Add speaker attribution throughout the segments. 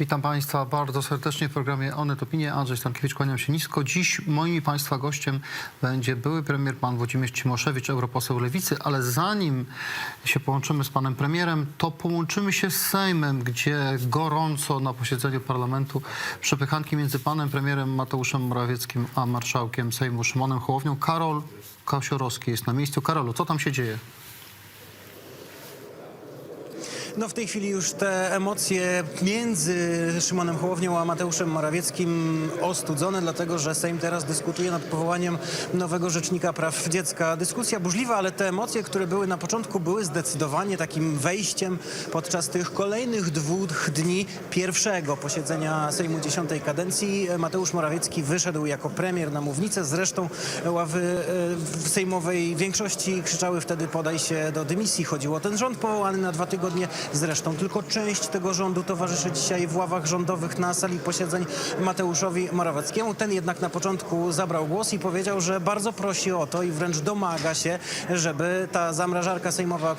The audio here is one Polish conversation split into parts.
Speaker 1: Witam Państwa bardzo serdecznie w programie Onet Opinie. Andrzej Stankiewicz, kłaniam się nisko. Dziś moim Państwa gościem będzie były premier pan Włodzimierz Cimoszewicz, europoseł Lewicy, ale zanim się połączymy z panem premierem, to połączymy się z Sejmem, gdzie gorąco na posiedzeniu parlamentu przepychanki między panem premierem Mateuszem Morawieckim a marszałkiem Sejmu Szymonem Hołownią. Karol Kasiorowski jest na miejscu. Karolu, co tam się dzieje?
Speaker 2: No w tej chwili już te emocje między Szymonem Hołownią a Mateuszem Morawieckim ostudzone, dlatego że Sejm teraz dyskutuje nad powołaniem nowego Rzecznika Praw Dziecka. Dyskusja burzliwa, ale te emocje, które były na początku, były zdecydowanie takim wejściem podczas tych kolejnych dwóch dni pierwszego posiedzenia Sejmu dziesiątej kadencji. Mateusz Morawiecki wyszedł jako premier na mównicę. Zresztą ławy e, w sejmowej większości krzyczały wtedy podaj się do dymisji. Chodziło o ten rząd powołany na dwa tygodnie. Zresztą tylko część tego rządu towarzyszy dzisiaj w ławach rządowych na sali posiedzeń Mateuszowi Morawieckiemu. Ten jednak na początku zabrał głos i powiedział, że bardzo prosi o to i wręcz domaga się, żeby ta zamrażarka sejmowa, o,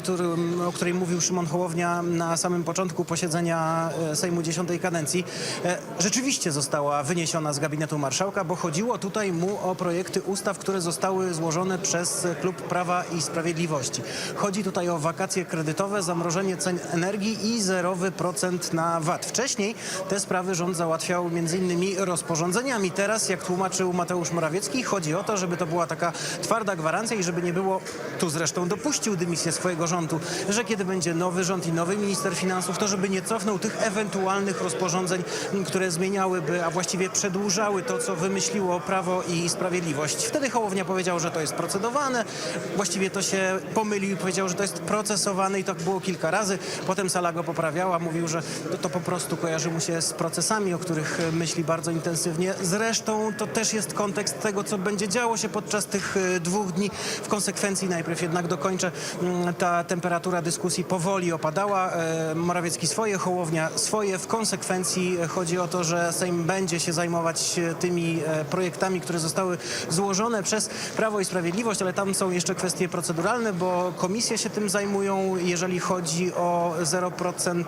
Speaker 2: o której mówił Szymon Hołownia na samym początku posiedzenia e, Sejmu dziesiątej kadencji, e, rzeczywiście została wyniesiona z gabinetu marszałka, bo chodziło tutaj mu o projekty ustaw, które zostały złożone przez Klub Prawa i Sprawiedliwości. Chodzi tutaj o wakacje kredytowe, zamrożenie cen energii i zerowy procent na VAT. Wcześniej te sprawy rząd załatwiał innymi rozporządzeniami. Teraz, jak tłumaczył Mateusz Morawiecki, chodzi o to, żeby to była taka twarda gwarancja i żeby nie było, tu zresztą dopuścił dymisję swojego rządu, że kiedy będzie nowy rząd i nowy minister finansów, to żeby nie cofnął tych ewentualnych rozporządzeń, które zmieniałyby, a właściwie przedłużały to, co wymyśliło Prawo i Sprawiedliwość. Wtedy Hołownia powiedział, że to jest procedowane. Właściwie to się pomylił i powiedział, że to jest procesowane i tak było kilka razy. Potem sala go poprawiała, mówił, że to, to po prostu kojarzy mu się z procesami, o których e, myśli bardzo intensywnie. Zresztą to też jest kontekst tego, co będzie działo się podczas tych e, dwóch dni. W konsekwencji najpierw jednak dokończę, mm, ta temperatura dyskusji powoli opadała. E, Morawiecki swoje, Hołownia swoje. W konsekwencji chodzi o to, że Sejm będzie się zajmować tymi projektami, które zostały złożone przez Prawo i Sprawiedliwość, ale tam są jeszcze kwestie proceduralne, bo komisje się tym zajmują. Jeżeli chodzi o 0%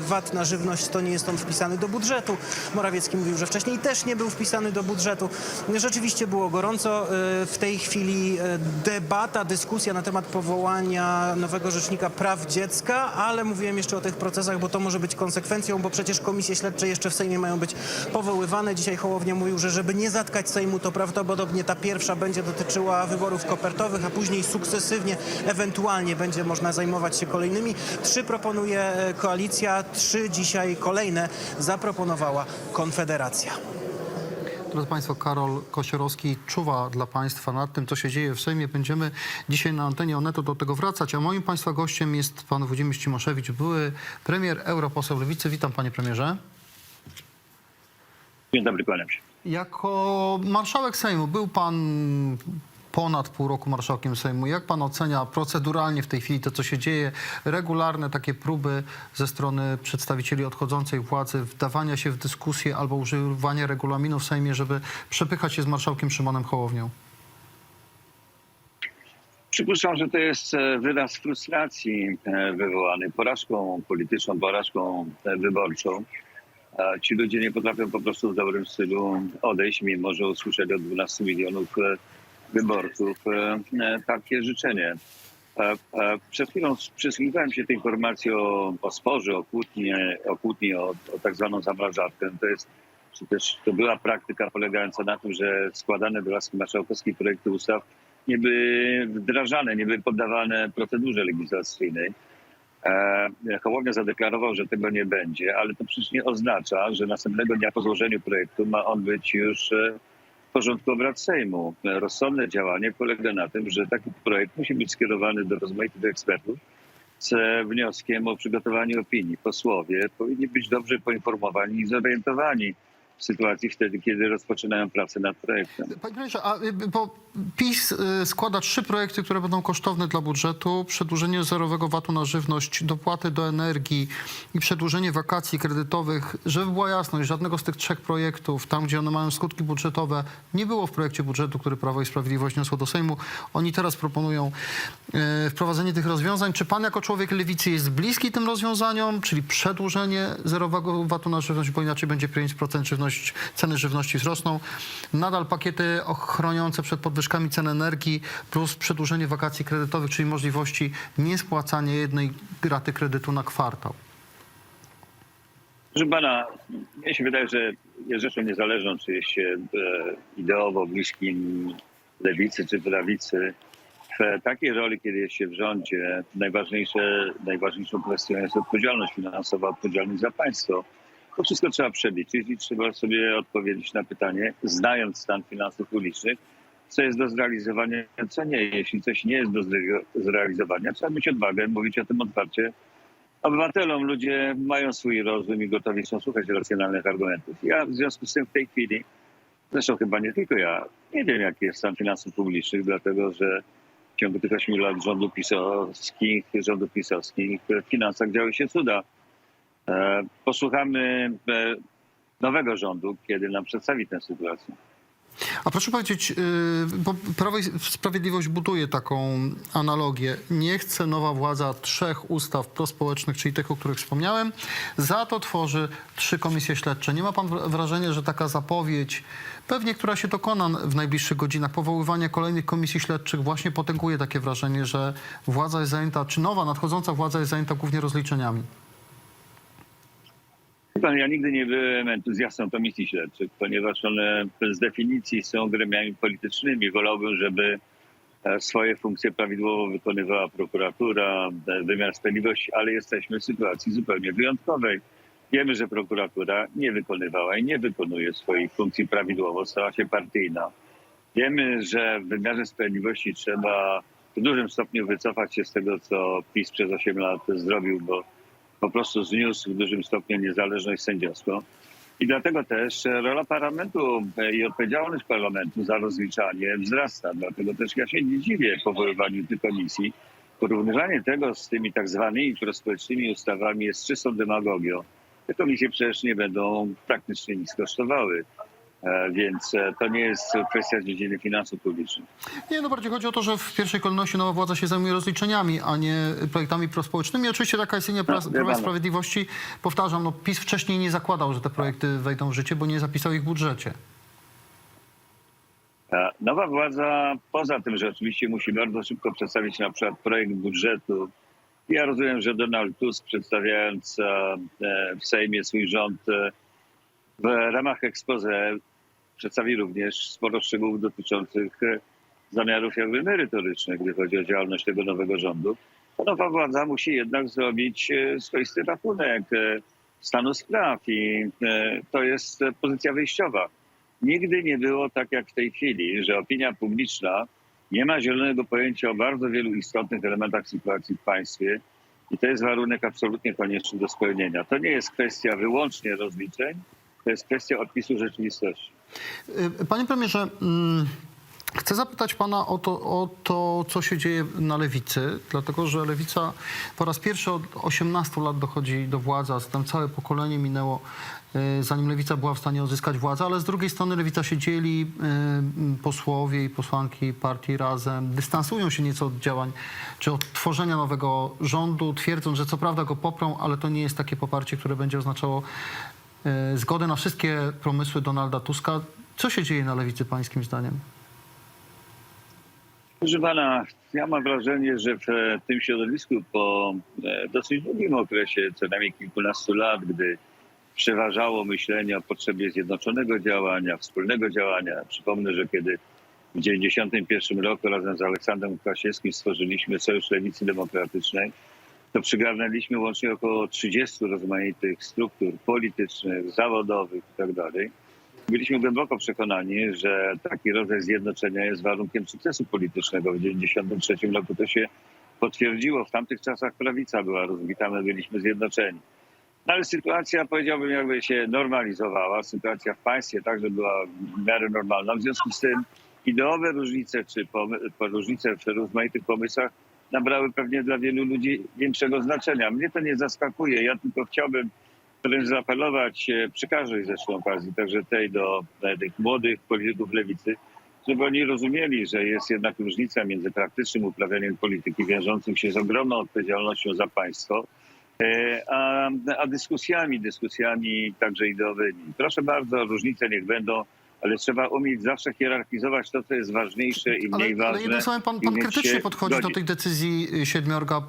Speaker 2: VAT na żywność, to nie jest on wpisany do budżetu. Morawiecki mówił, że wcześniej też nie był wpisany do budżetu. Rzeczywiście było gorąco. E, W tej chwili e, debata, dyskusja na temat powołania nowego Rzecznika Praw Dziecka, ale mówiłem jeszcze o tych procesach, bo to może być konsekwencją, bo przecież komisje śledcze jeszcze w Sejmie mają być powoływane. Dzisiaj Hołownia mówił, że żeby nie zatkać Sejmu, to prawdopodobnie ta pierwsza będzie dotyczyła wyborów kopertowych, a później sukcesywnie, ewentualnie będzie można zajmować się kolejnymi. Trzy proponuje e, koalicja, trzy dzisiaj kolejne zaproponowała Konfederacja.
Speaker 1: Drodzy Państwo, Karol Kosiorowski czuwa dla Państwa nad tym, co się dzieje w Sejmie. Będziemy dzisiaj na antenie Onetu do tego wracać, a moim Państwa gościem jest pan Włodzimierz Cimoszewicz, były premier, europoseł Lewicy. Witam Panie Premierze.
Speaker 3: Dzień dobry, kłaniam się.
Speaker 1: Jako marszałek Sejmu był Pan ponad pół roku marszałkiem Sejmu. Jak Pan ocenia proceduralnie w tej chwili to, co się dzieje? Regularne takie próby ze strony przedstawicieli odchodzącej władzy wdawania się w dyskusję albo używania regulaminu w Sejmie, żeby przepychać się z marszałkiem Szymonem Hołownią.
Speaker 3: Przypuszczam, że to jest e, wyraz frustracji e, wywołany porażką polityczną, porażką e, wyborczą. Ci ludzie nie potrafią po prostu w dobrym stylu odejść, mimo że usłyszeli od 12 milionów wyborców e, e, takie życzenie. E, Przed chwilą przysłuchiwałem się tej informacji o, o sporze, o kłótni, o, kłótni o, o tak zwaną zamrażarkę. To jest, czy też to była praktyka polegająca na tym, że składane do łaski marszałkowskiej projekty ustaw nie były wdrażane, nie były poddawane procedurze legislacyjnej. Hołownia zadeklarował, że tego nie będzie, ale to przecież nie oznacza, że następnego dnia po złożeniu projektu ma on być już porządku obrad Sejmu. Rozsądne działanie polega na tym, że taki projekt musi być skierowany do rozmaitych ekspertów z wnioskiem o przygotowanie opinii. Posłowie powinni być dobrze poinformowani i zorientowani w sytuacji wtedy, kiedy rozpoczynają pracę nad projektem.
Speaker 1: Panie premierze, a y, bo PiS y, składa trzy projekty, które będą kosztowne dla budżetu. Przedłużenie zerowego VAT-u na żywność, dopłaty do energii i przedłużenie wakacji kredytowych. Żeby była jasność, żadnego z tych trzech projektów, tam gdzie one mają skutki budżetowe, nie było w projekcie budżetu, który Prawo i Sprawiedliwość niosło do Sejmu. Oni teraz proponują y, wprowadzenie tych rozwiązań. Czy pan jako człowiek lewicy jest bliski tym rozwiązaniom, czyli przedłużenie zerowego VAT-u na żywność, bo inaczej będzie 5% żywność, ceny żywności wzrosną. Nadal pakiety chroniące przed podwyżkami cen energii plus przedłużenie wakacji kredytowych, czyli możliwości niespłacania jednej raty kredytu na kwartał.
Speaker 3: Proszę pana, mnie się wydaje, że jest rzeczą niezależną, czy jest się e, ideowo bliskim lewicy czy prawicy. W takiej roli, kiedy jest się w rządzie, najważniejsze, najważniejszą kwestią jest odpowiedzialność finansowa, odpowiedzialność za państwo. To wszystko trzeba przebić i trzeba sobie odpowiedzieć na pytanie, znając stan finansów publicznych, co jest do zrealizowania, co nie. Jeśli coś nie jest do zre- zrealizowania, trzeba mieć odwagę, mówić o tym otwarcie obywatelom. Ludzie mają swój rozum i gotowi są słuchać racjonalnych argumentów. Ja w związku z tym w tej chwili, zresztą chyba nie tylko ja, nie wiem jaki jest stan finansów publicznych, dlatego że w ciągu tych ośmiu lat rządu pisowskich, rządu pisowskich w finansach działy się cuda. E, Posłuchamy e, nowego rządu, kiedy nam przedstawi tę sytuację.
Speaker 1: A proszę powiedzieć, yy, bo Prawo i Sprawiedliwość buduje taką analogię. Nie chce nowa władza trzech ustaw prospołecznych, czyli tych, o których wspomniałem. Za to tworzy trzy komisje śledcze. Nie ma pan wra- wrażenia, że taka zapowiedź, pewnie która się dokona w najbliższych godzinach, powoływania kolejnych komisji śledczych właśnie potęguje takie wrażenie, że władza jest zajęta, czy nowa, nadchodząca władza jest zajęta głównie rozliczeniami?
Speaker 3: Pan, ja nigdy nie byłem entuzjastą komisji śledczych, ponieważ one z definicji są gremiami politycznymi. Wolałbym, żeby e, swoje funkcje prawidłowo wykonywała prokuratura, e, wymiar sprawiedliwości, ale jesteśmy w sytuacji zupełnie wyjątkowej. Wiemy, że prokuratura nie wykonywała i nie wykonuje swoich funkcji prawidłowo, stała się partyjna. Wiemy, że w wymiarze sprawiedliwości trzeba w dużym stopniu wycofać się z tego, co PiS przez 8 lat zrobił, bo po prostu zniósł w dużym stopniu niezależność sędziowską. I dlatego też rola parlamentu e, i odpowiedzialność parlamentu za rozliczanie wzrasta. Dlatego też ja się nie dziwię powoływaniu tych komisji. Porównywanie tego z tymi tak zwanymi prospołecznymi ustawami jest czystą demagogią. Te komisje przecież nie będą praktycznie nic kosztowały. E, Więc e, to nie jest kwestia z dziedziny finansów publicznych.
Speaker 1: Nie, no bardziej chodzi o to, że w pierwszej kolejności nowa władza się zajmuje rozliczeniami, a nie projektami prospołecznymi. Oczywiście taka jest linia
Speaker 3: No,
Speaker 1: Prawa i. Sprawiedliwości. Powtarzam, no PiS wcześniej nie zakładał, że te projekty wejdą w życie, bo nie zapisał ich w budżecie.
Speaker 3: E, Nowa władza, poza tym, że oczywiście musi bardzo szybko przedstawić na przykład projekt budżetu, ja rozumiem, że Donald Tusk przedstawiając w Sejmie swój rząd w ramach expose przedstawi również sporo szczegółów dotyczących e, zamiarów jakby merytorycznych, gdy chodzi o działalność tego nowego rządu. To nowa władza musi jednak zrobić e, swoisty rachunek e, stanu spraw i to jest pozycja wyjściowa. Nigdy nie było tak jak w tej chwili, że opinia publiczna nie ma zielonego pojęcia o bardzo wielu istotnych elementach sytuacji w państwie i to jest warunek absolutnie konieczny do spełnienia. To nie jest kwestia wyłącznie rozliczeń, to jest kwestia odpisu rzeczywistości.
Speaker 1: Y, Panie premierze, mm, chcę zapytać pana o to, o to, co się dzieje na lewicy, dlatego że lewica po raz pierwszy od 18 lat dochodzi do władzy, a zatem całe pokolenie minęło, y, zanim lewica była w stanie odzyskać władzę, ale z drugiej strony lewica się dzieli, y, posłowie i posłanki partii razem dystansują się nieco od działań czy od tworzenia nowego rządu, twierdząc, że co prawda go poprą, ale to nie jest takie poparcie, które będzie oznaczało e, zgodę na wszystkie pomysły Donalda Tuska. Co się dzieje na lewicy pańskim zdaniem?
Speaker 3: Proszę pana, ja mam wrażenie, że w e, tym środowisku po e, dosyć długim okresie, co najmniej kilkunastu lat, gdy przeważało myślenie o potrzebie zjednoczonego działania, wspólnego działania. Przypomnę, że kiedy w 1991 roku razem z Aleksandrem Łukasiewskim stworzyliśmy Sojusz Lewicy Demokratycznej, to przygarnęliśmy łącznie około 30 rozmaitych struktur politycznych, zawodowych itd. Byliśmy głęboko przekonani, że taki rodzaj zjednoczenia jest warunkiem sukcesu politycznego. W 1993 roku to się potwierdziło. W tamtych czasach prawica była rozbita, my byliśmy zjednoczeni. No ale sytuacja, powiedziałbym, jakby się normalizowała. Sytuacja w państwie także była w miarę normalna. W związku z tym ideowe różnice, czy różnice w rozmaitych pomysłach nabrały pewnie dla wielu ludzi większego znaczenia. Mnie to nie zaskakuje. Ja tylko chciałbym wręcz zaapelować e, przy każdej zresztą okazji, także tej do tych młodych polityków lewicy, żeby oni rozumieli, że jest jednak różnica między praktycznym uprawianiem polityki wiążącym się z ogromną odpowiedzialnością za państwo, e, a, a dyskusjami, dyskusjami także ideowymi. Proszę bardzo, różnice niech będą, ale trzeba umieć zawsze hierarchizować to, co jest ważniejsze i
Speaker 1: Ale,
Speaker 3: mniej ważne.
Speaker 1: ale jednym słowem pan, pan krytycznie podchodzi do
Speaker 3: godzić.
Speaker 1: tej decyzji y, siedmiorga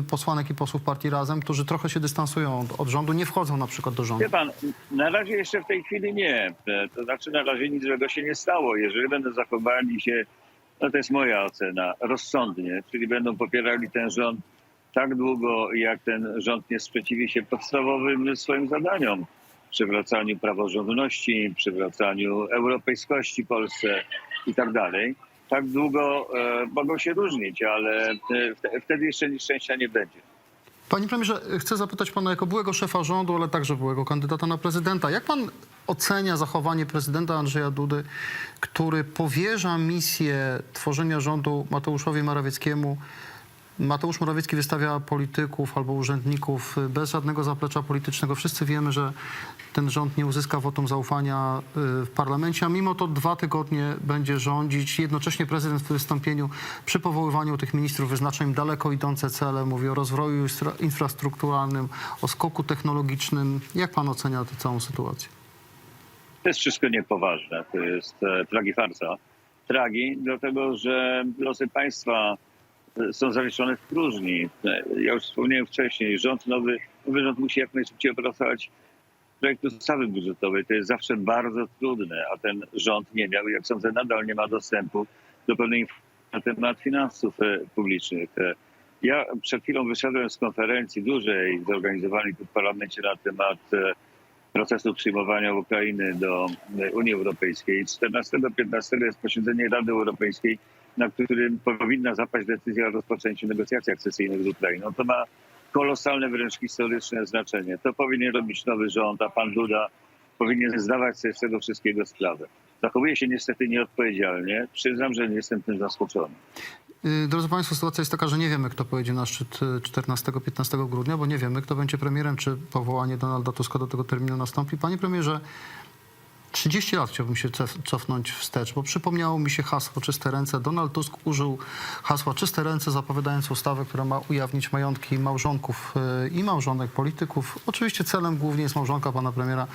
Speaker 1: y, posłanek i posłów partii Razem, którzy trochę się dystansują od, od rządu, nie wchodzą na przykład do rządu.
Speaker 3: Wie pan, na razie jeszcze w tej chwili nie. E, To znaczy na razie nic złego się nie stało. Jeżeli będą zachowali się, no to jest moja ocena, rozsądnie, czyli będą popierali ten rząd tak długo, jak ten rząd nie sprzeciwi się podstawowym swoim zadaniom. Przywracaniu praworządności, przywracaniu europejskości Polsce i tak dalej. Tak długo e, mogą się różnić, ale e, wte- wtedy jeszcze nieszczęścia nie będzie.
Speaker 1: Panie premierze, chcę zapytać pana jako byłego szefa rządu, ale także byłego kandydata na prezydenta. Jak pan ocenia zachowanie prezydenta Andrzeja Dudy, który powierza misję tworzenia rządu Mateuszowi Morawieckiemu? Mateusz Morawiecki wystawia polityków albo urzędników bez żadnego zaplecza politycznego. Wszyscy wiemy, że ten rząd nie uzyska wotum zaufania y, w parlamencie, a mimo to dwa tygodnie będzie rządzić. Jednocześnie prezydent w wystąpieniu przy powoływaniu tych ministrów wyznacza im daleko idące cele. Mówi o rozwoju infrastrukturalnym, o skoku technologicznym. Jak pan ocenia tę całą sytuację?
Speaker 3: To jest wszystko niepoważne. To jest e, tragi farsa. Tragi, dlatego że losy państwa są zawieszone w próżni. Ja już wspomniałem wcześniej, rząd nowy, nowy rząd musi jak najszybciej opracować projekt ustawy budżetowej. To jest zawsze bardzo trudne, a ten rząd nie miał, jak sądzę, nadal nie ma dostępu do pewnej informacji na temat finansów e, publicznych. E, Ja przed chwilą wyszedłem z konferencji dużej zorganizowanej tu w parlamencie na temat e, procesu przyjmowania Ukrainy do Unii Europejskiej. 14-15 jest posiedzenie Rady Europejskiej, na którym powinna zapaść decyzja o rozpoczęciu negocjacji akcesyjnych z Ukrainą. To ma kolosalne, wręcz historyczne znaczenie. To powinien robić nowy rząd, a pan Duda powinien zdawać sobie z tego wszystkiego sprawę. Zachowuje się niestety nieodpowiedzialnie. Przyznam, że nie jestem tym zaskoczony.
Speaker 1: Y, Drodzy Państwo, sytuacja jest taka, że nie wiemy, kto pojedzie na szczyt y, 14-15 grudnia, bo nie wiemy, kto będzie premierem, czy powołanie Donalda Tuska do tego terminu nastąpi. Panie premierze, 30 lat chciałbym się cofnąć wstecz, bo przypomniało mi się hasło Czyste Ręce. Donald Tusk użył hasła Czyste Ręce, zapowiadając ustawę, która ma ujawnić majątki małżonków y, i małżonek polityków. Oczywiście celem głównie jest małżonka pana premiera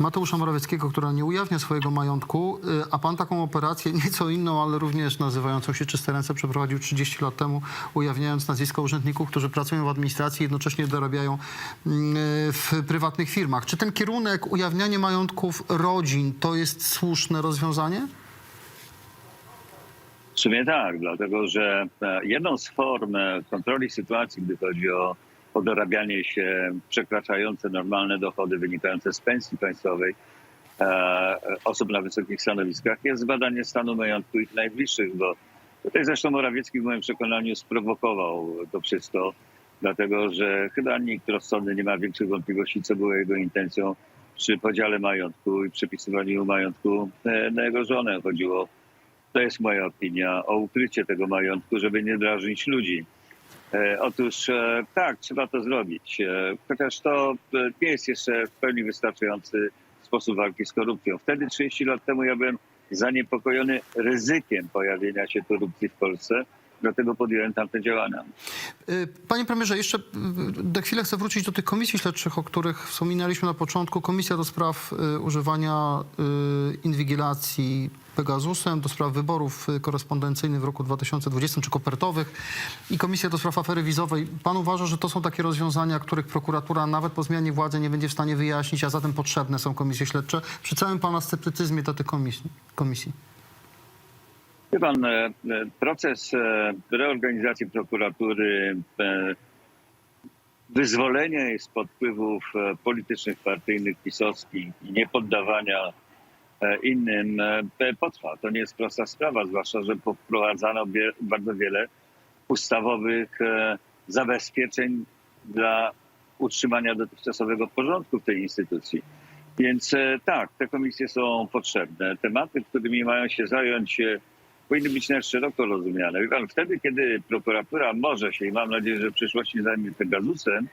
Speaker 1: Mateusza Morawieckiego, która nie ujawnia swojego majątku, y, a pan taką operację, nieco inną, ale również nazywającą się Czyste Ręce, przeprowadził 30 lat temu, ujawniając nazwiska urzędników, którzy pracują w administracji i jednocześnie dorabiają y, w prywatnych firmach. Czy ten kierunek ujawnianie majątków rodzin to jest słuszne rozwiązanie?
Speaker 3: W sumie tak, dlatego że e, jedną z form e, kontroli sytuacji, gdy chodzi o, o dorabianie się przekraczające normalne dochody wynikające z pensji państwowej e, osób na wysokich stanowiskach jest zbadanie stanu majątku ich najbliższych, bo tutaj zresztą Morawiecki w moim przekonaniu sprowokował to wszystko, dlatego że chyba nikt rozsądny nie ma większych wątpliwości, co było jego intencją przy podziale majątku i przypisywaniu majątku e, na jego żonę. Chodziło to jest moja opinia, o ukrycie tego majątku, żeby nie drażnić ludzi. E, otóż e, tak, trzeba to zrobić. E, chociaż to nie jest jeszcze w pełni wystarczający sposób walki z korupcją. Wtedy 30 lat temu ja byłem zaniepokojony ryzykiem pojawienia się korupcji w Polsce, dlatego podjąłem tamte działania.
Speaker 1: Y, Panie premierze, jeszcze y, na chwilę chcę wrócić do tych komisji śledczych, o których wspominaliśmy na początku. Komisja do spraw y, używania inwigilacji Pegasusem, do spraw wyborów korespondencyjnych w roku 2020 czy kopertowych i Komisja do spraw afery wizowej. Pan uważa, że to są takie rozwiązania, których prokuratura nawet po zmianie władzy nie będzie w stanie wyjaśnić, a zatem potrzebne są komisje śledcze przy całym pana sceptycyzmie do tych komisji? komisji.
Speaker 3: Wie pan, e, e, proces e, reorganizacji prokuratury, wyzwolenia jej spod wpływów politycznych, partyjnych, pisowskich i niepoddawania innym potrwa. To nie jest prosta sprawa, zwłaszcza, że wprowadzano bardzo wiele ustawowych zabezpieczeń dla utrzymania dotychczasowego porządku w tej instytucji. Więc tak, te komisje są potrzebne. Tematy, którymi mają się zająć, powinny być na szeroko rozumiane. Pan, wtedy, kiedy prokuratura może się i mam nadzieję, że w przyszłości zajmie Pegazusem,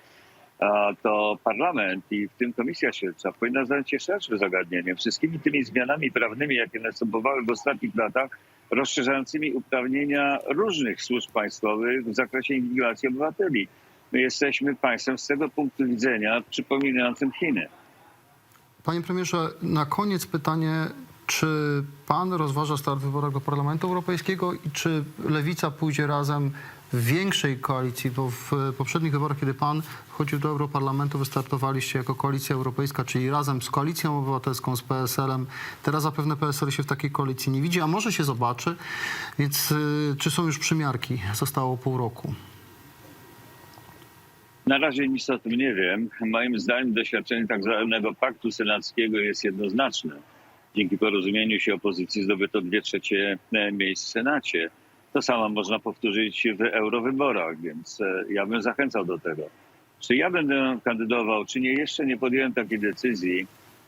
Speaker 3: a to parlament i w tym komisja śledcza powinna zająć się szerszym zagadnieniem, wszystkimi tymi zmianami prawnymi, jakie następowały w ostatnich latach, rozszerzającymi uprawnienia różnych służb państwowych w zakresie inwigilacji obywateli. My jesteśmy państwem z tego punktu widzenia przypominającym Chiny.
Speaker 1: Panie premierze, na koniec pytanie, czy pan rozważa start w wyborach do Parlamentu Europejskiego i czy Lewica pójdzie razem w większej koalicji, bo w poprzednich wyborach, kiedy pan wchodził do Europarlamentu, wystartowaliście jako Koalicja Europejska, czyli razem z Koalicją Obywatelską, z PSL-em. Teraz zapewne PSL się w takiej koalicji nie widzi, a może się zobaczy. Więc y, czy są już przymiarki? Zostało pół roku.
Speaker 3: Na razie nic o tym nie wiem. Moim zdaniem doświadczenie tak zwanego paktu senackiego jest jednoznaczne. Dzięki porozumieniu się opozycji zdobyto dwie trzecie e, miejsc w Senacie. To samo można powtórzyć w eurowyborach, więc e, ja bym zachęcał do tego. Czy ja będę kandydował, czy nie, jeszcze nie podjąłem takiej decyzji.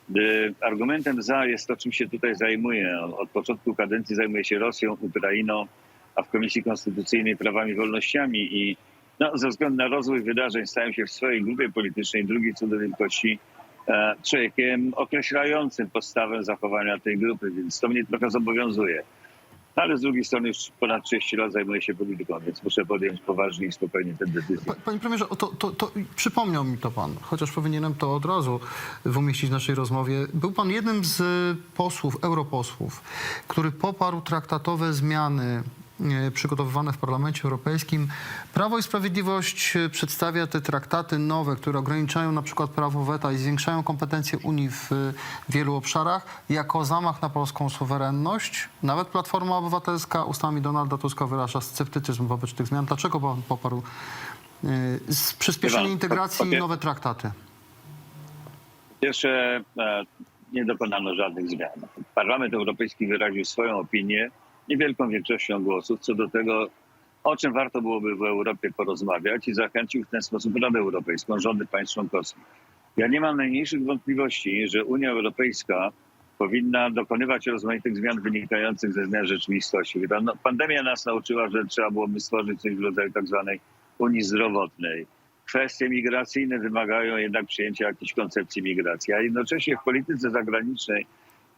Speaker 3: gdy Argumentem za jest to, czym się tutaj zajmuję. Od początku kadencji zajmuję się Rosją, Ukrainą, a w Komisji Konstytucyjnej prawami i wolnościami i no, ze względu na rozwój wydarzeń stałem się w swojej grupie politycznej drugiej co do wielkości e, człowiekiem określającym postawę zachowania tej grupy, więc to mnie trochę zobowiązuje. Ale z drugiej strony już ponad 30 lat zajmuję się polityką, więc muszę podjąć poważnie i spokojnie tę decyzję.
Speaker 1: Pa- Panie premierze, to, to, to przypomniał mi to pan, chociaż powinienem to od razu umieścić w naszej rozmowie. Był pan jednym z posłów, europosłów, który poparł traktatowe zmiany e, przygotowywane w Parlamencie Europejskim. Prawo i Sprawiedliwość e, przedstawia te traktaty nowe, które ograniczają na przykład prawo weta i zwiększają kompetencje Unii w e, wielu obszarach, jako zamach na polską suwerenność. Nawet Platforma Obywatelska ustami Donalda Tuska wyraża sceptycyzm wobec tych zmian. Dlaczego pan poparł e, z przyspieszenie integracji i nowe traktaty?
Speaker 3: Pierwsze, e, nie dokonano żadnych zmian. Parlament Europejski wyraził swoją opinię niewielką większością głosów co do tego, o czym warto byłoby w Europie porozmawiać i zachęcił w ten sposób Radę Europejską, rządy państw członkowskich. Ja nie mam najmniejszych wątpliwości, że Unia Europejska powinna dokonywać rozmaitych zmian wynikających ze zmian rzeczywistości. No, pandemia nas nauczyła, że trzeba byłoby stworzyć coś w rodzaju tak zwanej Unii Zdrowotnej. Kwestie migracyjne wymagają jednak przyjęcia jakiejś koncepcji migracji, a jednocześnie w polityce zagranicznej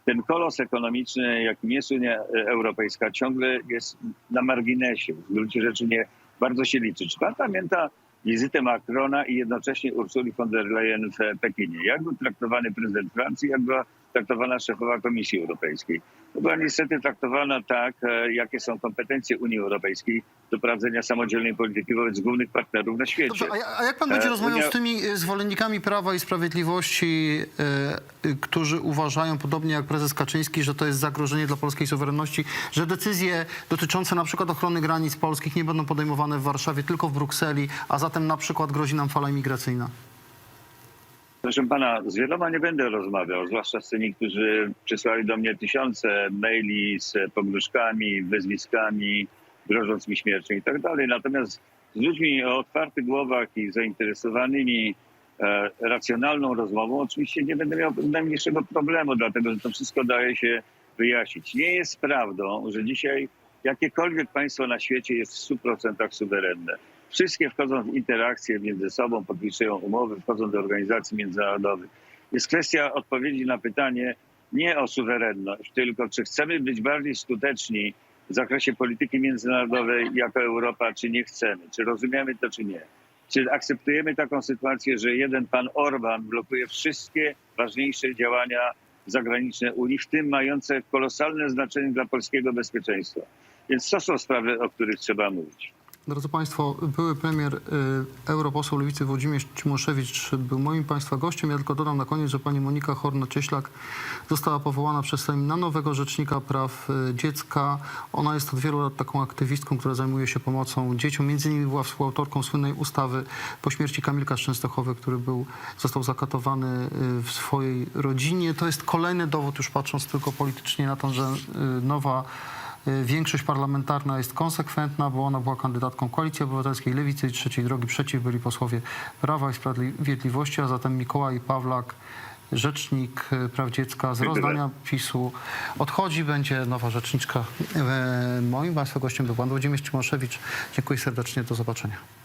Speaker 3: ten kolos ekonomiczny, jakim jest Unia Europejska, ciągle jest na marginesie. W gruncie rzeczy nie bardzo się liczy. Czy pan pamięta wizytę Macrona i jednocześnie Ursuli von der Leyen w Pekinie? Jak był traktowany prezydent Francji, jak była traktowana szefowa Komisji Europejskiej? To była niestety traktowana tak, e, jakie są kompetencje Unii Europejskiej do prowadzenia samodzielnej polityki wobec głównych partnerów na świecie.
Speaker 1: Dobrze, a, ja- a jak pan będzie
Speaker 3: E,
Speaker 1: rozmawiał z tymi e, zwolennikami Prawa i Sprawiedliwości, którzy uważają, podobnie jak prezes Kaczyński, że to jest zagrożenie dla polskiej suwerenności, że decyzje dotyczące na przykład ochrony granic polskich nie będą podejmowane w Warszawie, tylko w Brukseli, a zatem na przykład grozi nam fala imigracyjna?
Speaker 3: Proszę pana, z wieloma nie będę rozmawiał, zwłaszcza z tymi, którzy przysłali do mnie tysiące maili z pogróżkami, wyzwiskami, grożąc mi śmiercią i tak dalej. Natomiast z ludźmi o otwartych głowach i zainteresowanymi e, racjonalną rozmową oczywiście nie będę miał najmniejszego problemu, dlatego że to wszystko daje się wyjaśnić. Nie jest prawdą, że dzisiaj jakiekolwiek państwo na świecie jest w 100% suwerenne. Wszystkie wchodzą w interakcje między sobą, podpisują umowy, wchodzą do organizacji międzynarodowych. Jest kwestia odpowiedzi na pytanie nie o suwerenność, tylko czy chcemy być bardziej skuteczni w zakresie polityki międzynarodowej jako Europa, czy nie chcemy, czy rozumiemy to, czy nie. Czy akceptujemy taką sytuację, że jeden pan Orban blokuje wszystkie ważniejsze działania zagraniczne Unii, w tym mające kolosalne znaczenie dla polskiego bezpieczeństwa. Więc to są sprawy, o których trzeba mówić.
Speaker 1: Drodzy Państwo, były premier y, europoseł Lewicy Włodzimierz Cimoszewicz był moim Państwa gościem. Ja tylko dodam na koniec, że pani Monika Horna-Cieślak została powołana przez Sejm na nowego Rzecznika Praw y, Dziecka. Ona jest od wielu lat taką aktywistką, która zajmuje się pomocą dzieciom. Między innymi była współautorką słynnej ustawy po śmierci Kamilka z Częstochowy, który był, został zakatowany y, w swojej rodzinie. To jest kolejny dowód, już patrząc tylko politycznie na to, że nowa większość parlamentarna jest konsekwentna, bo ona była kandydatką Koalicji Obywatelskiej, Lewicy i Trzeciej Drogi. Przeciw byli posłowie Prawa i Sprawiedliwości, a zatem Mikołaj Pawlak, rzecznik y, praw dziecka z rozdania PiSu odchodzi, będzie nowa rzeczniczka. E, Moim Państwa gościem był Pan Włodzimierz Cimoszewicz. Dziękuję serdecznie, do zobaczenia.